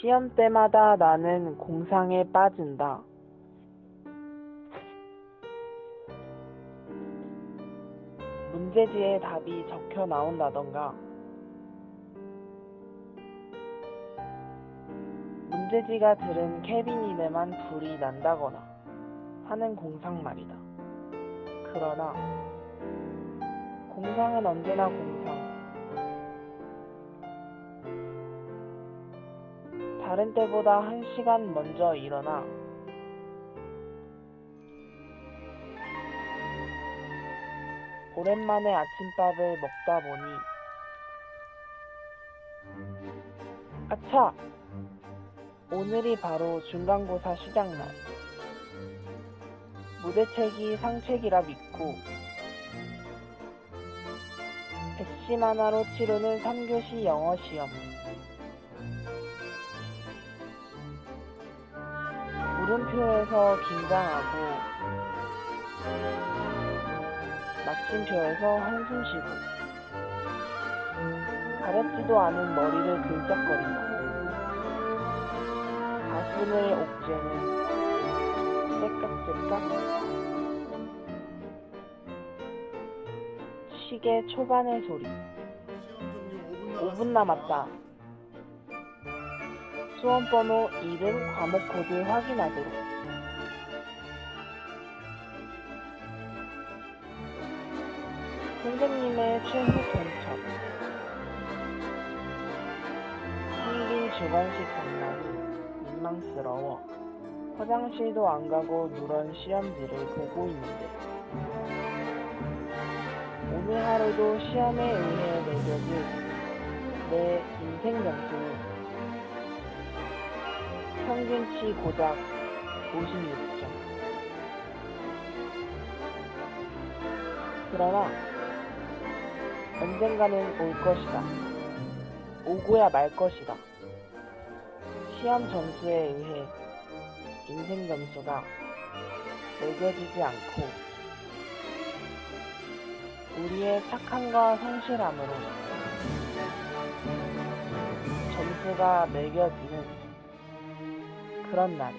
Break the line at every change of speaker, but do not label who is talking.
시험 때마다 나는 공상에 빠진다. 문제지에 답이 적혀 나온다던가, 문제지가 들은 케빈이네만 불이 난다거나 하는 공상 말이다. 그러나, 공상은 언제나 공상. 다른 때보다 한 시간 먼저 일어나. 오랜만에 아침밥을 먹다 보니 아차! 오늘이 바로 중간고사 시작날. 무대책이 상책이라 믿고 백심 하나로 치르는 3교시 영어 시험 물음표에서 긴장하고 마침표에서 한숨 쉬고 가렵지도 않은 머리를 긁적거리고 가슴을 옥죄는 째깍째깍 시계 초반의 소리 5분 남았다. 수험 번호 이름 과목 코드 확인하도록. 선생님의 최후 통첩. 생긴 주관식 장난이 민망스러워. 화장실도 안 가고 누런 시험지를 보고 있는데. 오늘 하루도 시험에 의해 매겨질 내 인생 점수는 평균치 고작 56점. 그러나 언젠가는 올 것이다. 오고야 말 것이다. 시험 점수에 의해 인생 점수가 매겨지지 않고 우리의 착함과 성실함으로 점수가 매겨지는 그런 날이